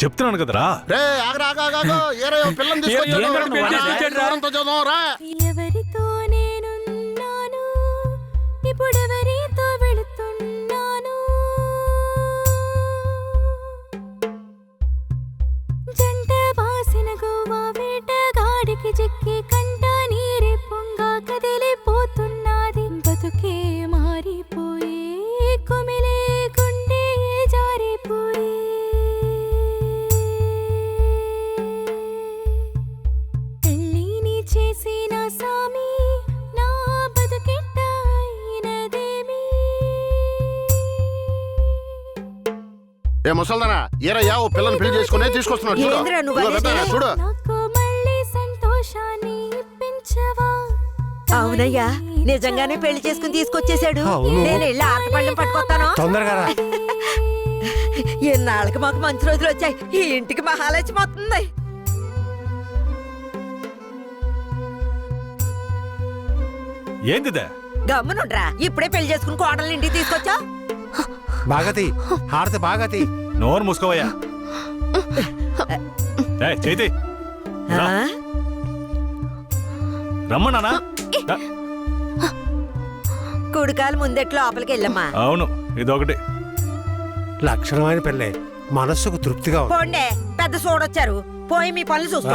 చెప్తున్నాను కదరా. రే ఆగరా ఆగా ఆగా ఏరయ్య పిల్లని తీసుకొచ్చాడు. ఏంట్రా నువ్వు రా, అనేది? ఎవరంతో చూద్దాం, రా. ఎవరితో నేనున్నాను? వెళుతున్నాను? జంట బాసిన గోవా వేటగాడికి చిక్కి కంట ఏ ముసల్దానా? ఏరయ్య ఓ పిల్లని పెళ్ళి చేసుకునే తీసుకొస్తున్నాడు చూడు. ఏందిరా నువ్వు ఇదిగో పెద్దనా, అనేది? చూడు. నాకు మళ్ళీ సంతోషాన్ని ఇప్పించవా? అవునయ్యా నిజంగానే పెళ్ళి చేసుకుని తీసుకొచ్చేశాడు నేను వెళ్ళి ఆటపళ్ళం పట్టుకొస్తాను. తొందరగా రా. ఎన్నాళ్ళకి మాకు మంచి రోజులు వచ్చాయి. ఈ ఇంటికి మహాలక్ష్మి వస్తుంది. ఏందిదే గమ్మునుండ్రా. ఇప్పుడే పెళ్ళి చేసుకుని కోడలు ఇంటికి తీసుకొచ్చా? బాగతి హారతి బాగతి. నోరు మూసుకోవయ్యా. చేతి. రా. రమ్మన్నానా రా. కుడికాలు ముందెట్లు లోపలికి వెళ్ళమ్మా. అవును ఇదొకటి. లక్షణమైన పెళ్ళే మనస్సుకు తృప్తిగా పోండే పెద్ద సోడొచ్చారు. పోయి మీ పనులు చూసుకో.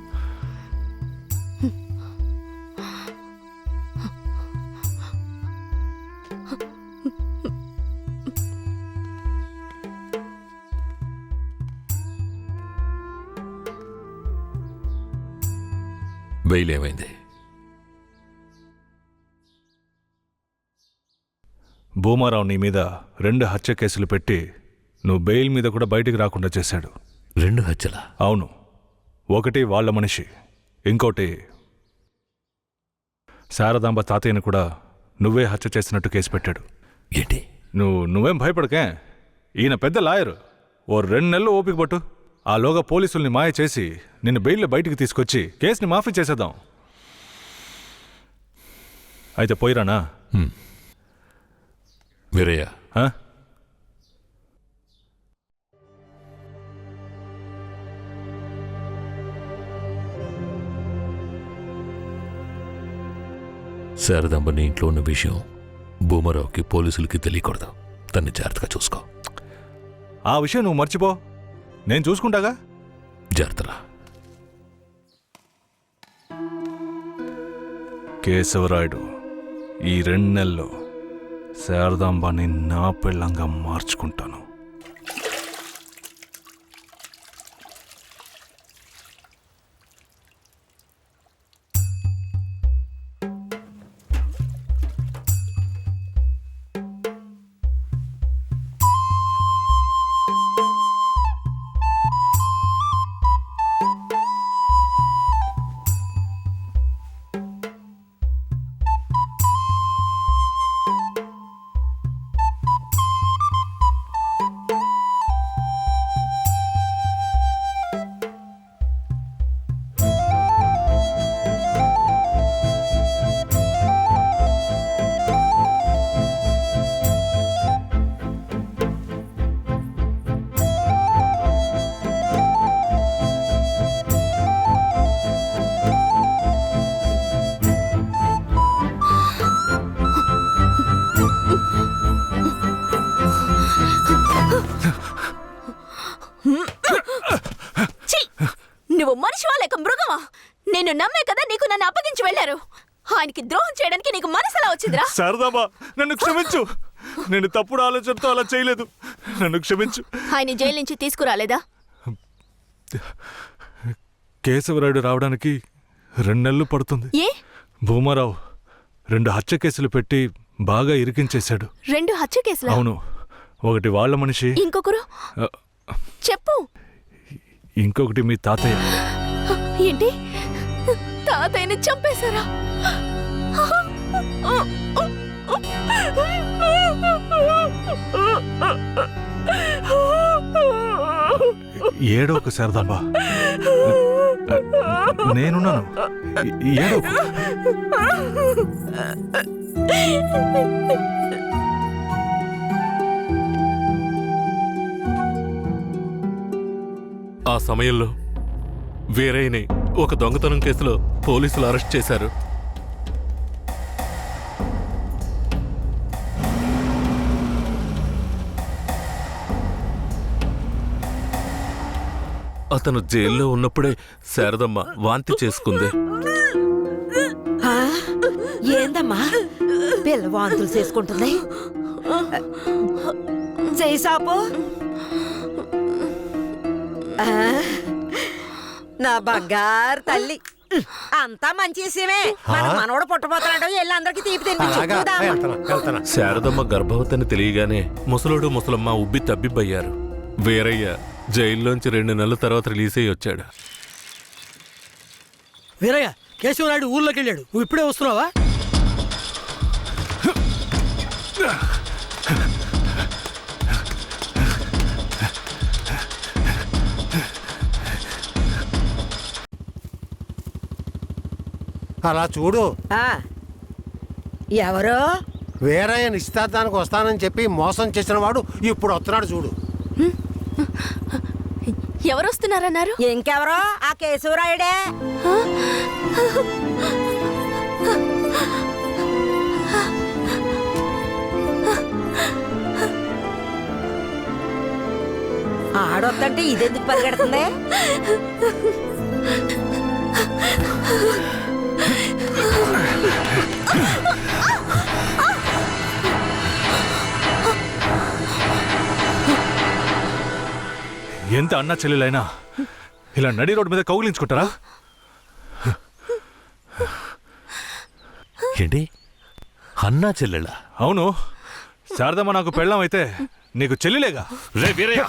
బెయిల్ ఏమైంది భూమారావు నీ మీద రెండు హత్య కేసులు పెట్టి నువ్వు బెయిల్ మీద కూడా బయటికి రాకుండా చేశాడు. రెండు హత్యల? అవును. ఒకటి వాళ్ళ మనిషి ఇంకోటి శారదాంబ తాతయ్యను కూడా నువ్వే హత్య చేసినట్టు కేసు పెట్టాడు. ఏంటి? నువ్వు నువ్వేం భయపడకే? ఈయన పెద్ద లాయరు. ఓ రెండు నెలలు ఓపిక పట్టు. ఆలోగా పోలీసుల్ని మాయ చేసి నిన్ను బెయిల్లో బయటికి తీసుకొచ్చి కేసుని మాఫీ చేసేద్దాం. అయితే పోయిరానా? వీరయ్య. ఆ? శారదాంబ నీ ఇంట్లో ఉన్న విషయం భూమరావుకి పోలీసులకి తెలియకూడదు. తన్ని జాగ్రత్తగా చూసుకో. ఆ విషయం నువ్వు మర్చిపో. నేను చూసుకుంటాగా? జాగ్రత్తరా. కేశవరాయుడు ఈ రెండు నెలల్లో శారదాంబాని నా పెళ్ళంగా మార్చుకుంటాను. లేక మృగమా? నేను నమ్మే కదా నీకు నన్ను అప్పగించి వెళ్ళారు. ఆయనకి ద్రోహం చేయడానికి నీకు మనసులా వచ్చిందిరా? శారదాంబా నన్ను క్షమించు. నేను తప్పుడు ఆలోచనతో అలా చేయలేదు. నన్ను క్షమించు. ఆయన జైలు నుంచి తీసుకురాలేదా? కేశవరాయుడు రావడానికి రెండు నెలలు పడుతుంది. ఏ? భూమారావు రెండు హత్య కేసులు పెట్టి బాగా ఇరికించేశాడు. రెండు హత్య కేసులా? అవును. ఒకటి వాళ్ళ మనిషి. ఇంకొకరు? చెప్పు. ఇంకొకటి మీ తాతయ్య. ఏంటి? తాతయ్యని చంపేశారా? ఏడోకు శారదాంబా నేనున్నాను. ఏడోకు ఆ సమయంలో వీరయ్యని ఒక దొంగతనం కేసులో పోలీసులు అరెస్ట్ చేశారు. అతను జైల్లో ఉన్నప్పుడే శారదమ్మ వాంతి చేసుకుంది. ఏందమ్మా? పిల్ల వాంతులు చేసుకుంటుంది. జైసాపో ఆ? నా బంగారు తల్లి. అంతా మంచి విషయమే. మన మనవడు పుట్టబోతున్నాడు వెళ్ళి అందరికి తీపి తినిపించు. శారదమ్మ గర్భవతిని తెలియగానే ముసలోడు ముసలమ్మ ఉబ్బి తబ్బిబ్బయ్యారు. వీరయ్య జైల్లోంచి రెండు నెలల తర్వాత రిలీజ్ అయ్యి వచ్చాడు. వీరయ్య కేశవనాయుడు ఊర్లోకి వెళ్ళాడు. నువ్వు ఇప్పుడే వస్తున్నావా? అలా చూడు. ఆ. ఎవరు? వేరయ్య నిశ్చితార్థానికి వస్తానని చెప్పి మోసం చేసిన వాడు ఇప్పుడు వస్తున్నాడు చూడు. ఎవరొస్తున్నారన్నారు ఇంకెవరో? ఆ కేశవరాయుడే? ఆడొద్దంటే ఇదెందుకు పరిగెడుతుంది? ఎంత అన్నా చెల్లెలైనా ఇలా నడి రోడ్డు మీద కౌగిలించుకుంటారా? ఏంటి? అన్నా చెల్లెళ్ళ? అవును. శారదమ్మ నాకు పెళ్ళం అయితే నీకు చెల్లిలేగా? రే వీరయ్య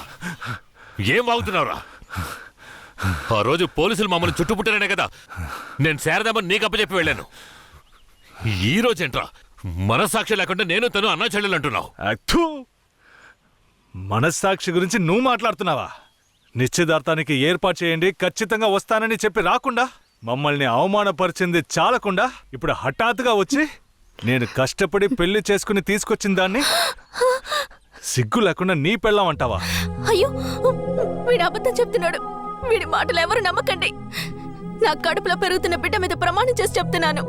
ఏం వాగుతున్నావురా? ఆ రోజు పోలీసులు మమ్మల్ని చుట్టుముట్టారనే కదా. నేను శారదామని నీకు అప్పచెప్పి వెళ్ళాను. ఈ రోజేంట్రా మనస్సాక్షి లేకుండా నేను తను అన్నా చెల్లెలు అంటున్నావు. అత్తు మనస్సాక్షి గురించి నువ్వు మాట్లాడుతున్నావా? నిశ్చితార్థానికి ఏర్పాటు చేయండి ఖచ్చితంగా వస్తానని చెప్పి రాకుండా మమ్మల్ని అవమానపరిచింది చాలకుండా ఇప్పుడు హఠాత్తుగా వచ్చి నేను కష్టపడి పెళ్ళి చేసుకుని తీసుకొచ్చిన దాన్ని సిగ్గు లేకుండా నీ పెళ్ళం అంటావా? అయ్యో వీడు అబద్ధం చెప్తున్నాడు. వీడి మాటలు ఎవరు నమ్మకండి. నా కడుపులో పెరుగుతున్న బిడ్డ మీద ప్రమాణం చేసి చెప్తున్నాను.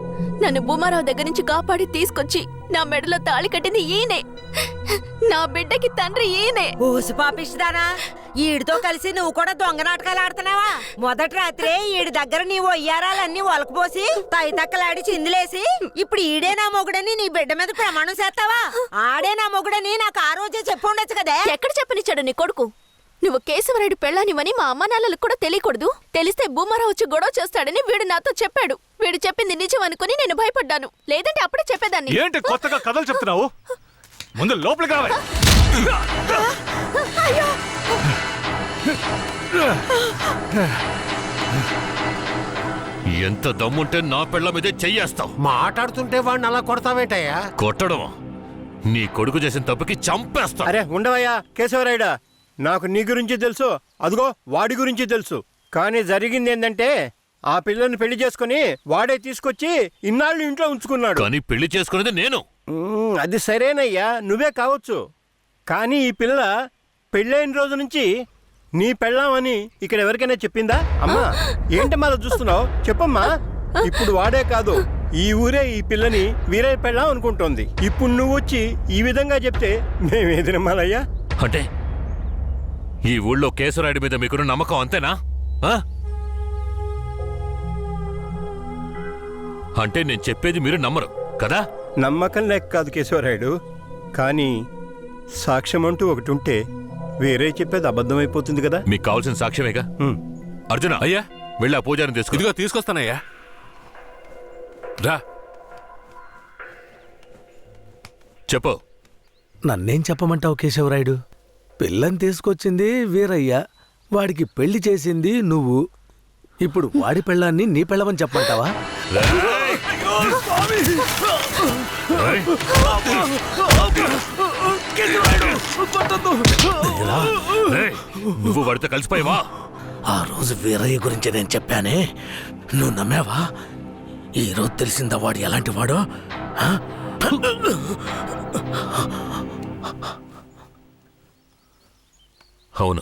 నన్ను భూమారావు దగ్గర నుంచి కాపాడి తీసుకొచ్చి నా మెడలో తాళి కట్టింది ఈయనే. నా బిడ్డకి తండ్రి ఈయనే. ఊసి పాపిస్తుదానా ఈడితో కలిసి నువ్వు కూడా దొంగ నాటకాలు ఆడుతున్నావా? మొదటి రాత్రే ఈడి దగ్గర నీ ఒయ్యారాలన్నీ ఒలకపోసి తైతక్కలాడి చిందులేసి ఇప్పుడు ఈడే నా మొగుడని నీ బిడ్డ మీద ప్రమాణం చేస్తావా? ఆడే నా మొగుడని నాకు ఆ రోజే చెప్పు ఉండొచ్చు కదే. ఎక్కడ చెప్పనిచ్చాడు నీ కొడుకు? నువ్వు కేశవరాయుడు పెళ్ళానివని మా అమ్మ నాన్నలకు కూడా తెలియకూడదు. తెలిస్తే భూమారావు వచ్చి గొడవ చేస్తాడని వీడు నాతో చెప్పాడు. వీడు చెప్పింది నిజం అనుకుని నేను భయపడ్డాను. లేదంటే అప్పుడే చెప్పేదాన్ని. ఏంటి కొత్తగా కథలు చెప్తున్నావు? ముందు లోపలికి రావాలి ఎంత దమ్ముంటే నా పెళ్ళ మీదే చెయ్యేస్తావు. మాట్లాడుతుంటే వాడిని అలా కొడతావేంటయ్యా? కొట్టడం. నీ కొడుకు చేసిన తప్పుకి చంపేస్తా. అరే ఉండవయ్యా కేశవరాయుడా. నాకు నీ గురించి తెలుసు. అదిగో వాడి గురించి తెలుసు. కానీ జరిగింది ఏంటంటే ఆ పిల్లని పెళ్ళి చేసుకుని వాడే తీసుకొచ్చి ఇన్నాళ్ళు ఇంట్లో ఉంచుకున్నాడు. కానీ పెళ్ళి చేసుకునేది నేను. అది సరేనయ్యా నువ్వే కావచ్చు. కానీ ఈ పిల్ల పెళ్ళైన రోజు నుంచి నీ పెళ్ళామని ఇక్కడ ఎవరికైనా చెప్పిందా? అమ్మా ఏంటమ్మా అలా చూస్తున్నావు? చెప్పమ్మా. ఇప్పుడు వాడే కాదు ఈ ఊరే ఈ పిల్లని వీరే పెళ్ళాం అనుకుంటోంది. ఇప్పుడు నువ్వు వచ్చి ఈ విధంగా చెప్తే మేమేది నమ్మాలయ్యా? అంటే ఈ ఊళ్ళో కేశవరాయుడి మీద మీకున్న నమ్మకం అంతేనా? ఆ? అంటే నేను చెప్పేది మీరు నమ్మరు కదా? నమ్మకం లేక కాదు కేశవరాయుడు. కానీ సాక్ష్యం అంటూ ఒకటి ఉంటే వేరే చెప్పేది అబద్ధమైపోతుంది కదా? మీకు కావాల్సిన సాక్ష్యమేగా. అర్జున అయ్యా వెళ్ళి ఆ పూజారిని తీసుకో. ఇదిగో తీసుకొస్తానయ్యా. రా. చెప్పు. నన్నేం చెప్పమంటావు కేశవరాయుడు? పిల్లని తీసుకొచ్చింది వీరయ్య వాడికి పెళ్ళి చేసింది నువ్వు ఇప్పుడు వాడి పెళ్ళాన్ని నీ పెళ్ళమని! రేయ్! నువ్వు వాడితో కలిసిపోయావా ఆ రోజు వీరయ్య గురించి నేను చెప్పానే నువ్వు నమ్మావా ఈ రోజు తెలిసిందా వాడు ఎలాంటి వాడో? అవును.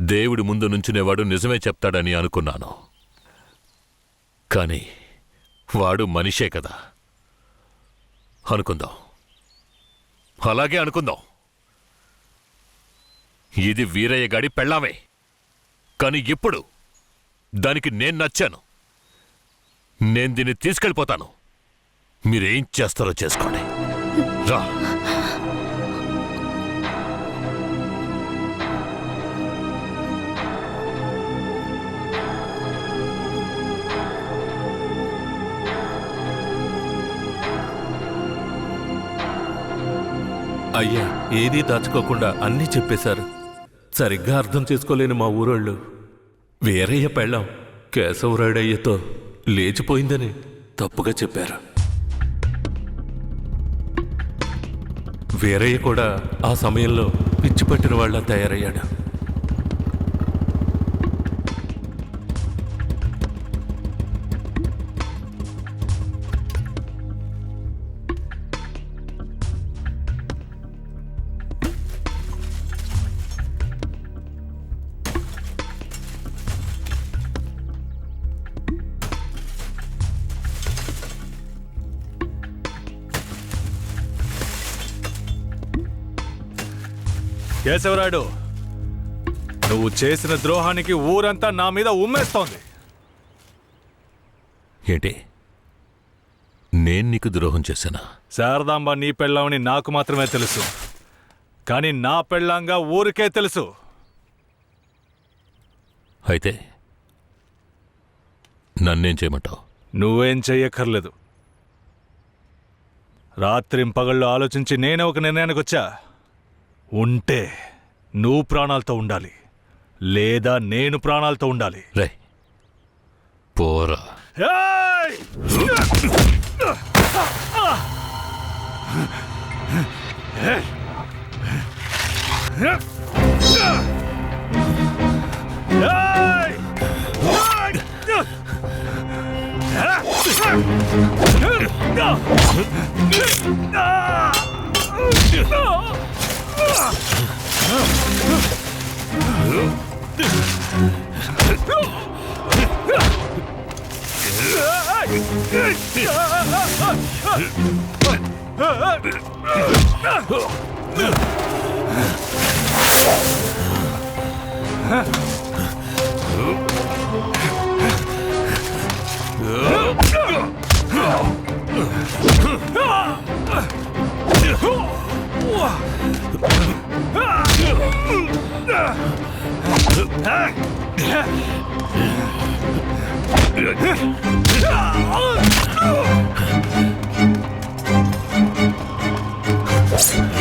దేవుడి ముందు నుంచునేవాడు నిజమే చెప్తాడని అనుకున్నాను. కానీ వాడు మనిషే కదా. అనుకుందాం. అలాగే అనుకుందాం. ఇది వీరయ్య గాడి పెళ్ళామే. కానీ ఇప్పుడు దానికి నేను నచ్చాను. నేను దీన్ని తీసుకెళ్ళిపోతాను. మీరేం చేస్తారో చేసుకోండి. రా. అయ్యా ఏదీ దాచుకోకుండా అన్నీ చెప్పేశారు. సరిగ్గా అర్థం చేసుకోలేని మా ఊరోళ్ళు. వేరయ్య పెళ్ళాం కేశవరాయుడయ్యతో లేచిపోయిందని తప్పుగా చెప్పారు. వేరయ్య కూడా ఆ సమయంలో పిచ్చి పట్టిన వాళ్ళ తయారయ్యాడు. కేశవరాయుడు నువ్వు చేసిన ద్రోహానికి ఊరంతా నా మీద ఉమ్మేస్తోంది. ఏంటి? నేను నీకు ద్రోహం చేశానా? శారదాంబ నీ పెళ్ళామని నాకు మాత్రమే తెలుసు. కానీ నా పెళ్ళాంగా ఊరికే తెలుసు. అయితే నన్నేం చేయమంటావు? నువ్వేం చెయ్యక్కర్లేదు. రాత్రింపగళ్ళు ఆలోచించి నేనే ఒక నిర్ణయానికి వచ్చా ఉంటే నువ్వు ప్రాణాలతో ఉండాలి లేదా నేను ప్రాణాలతో ఉండాలి. రే పోరా. Whoa!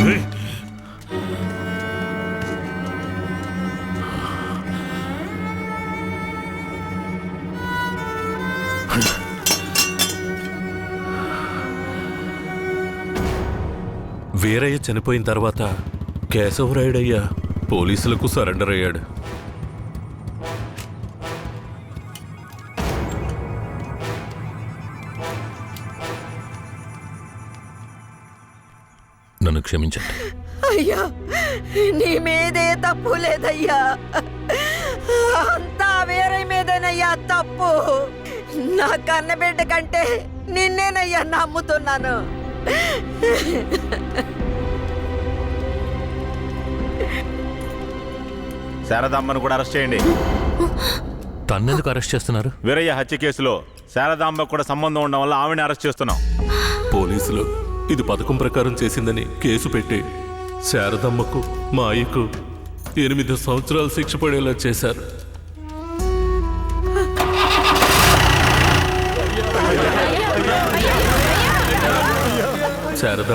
Hey! వీరయ్య చనిపోయిన తర్వాత కేశవరాయుడయ్య పోలీసులకు సరెండర్ అయ్యాడు. నన్ను క్షమించండి. అయ్యా నీ మీదే తప్పు లేదయ్యా. అంతా వేరే మీదేనయ్యా తప్పు. నా కన్నబిడ్డ కంటే నిన్నేనయ్యా నమ్ముతున్నాను. శారదాంబను కూడా అరెస్ట్ చేయండి. తన్నెందుకు అరెస్ట్ చేస్తున్నారు? వీరయ్య హత్య కేసులో శారదాంబ కూడా సంబంధం ఉండడం వల్ల ఆవిడని అరెస్ట్ చేస్తున్నాం. పోలీసులు ఇది పథకం ప్రకారం చేసిందని కేసు పెట్టి శారదమ్మకు మా అయ్యకు ఎనిమిది సంవత్సరాలు శిక్ష పడేలా చేశారు. upset about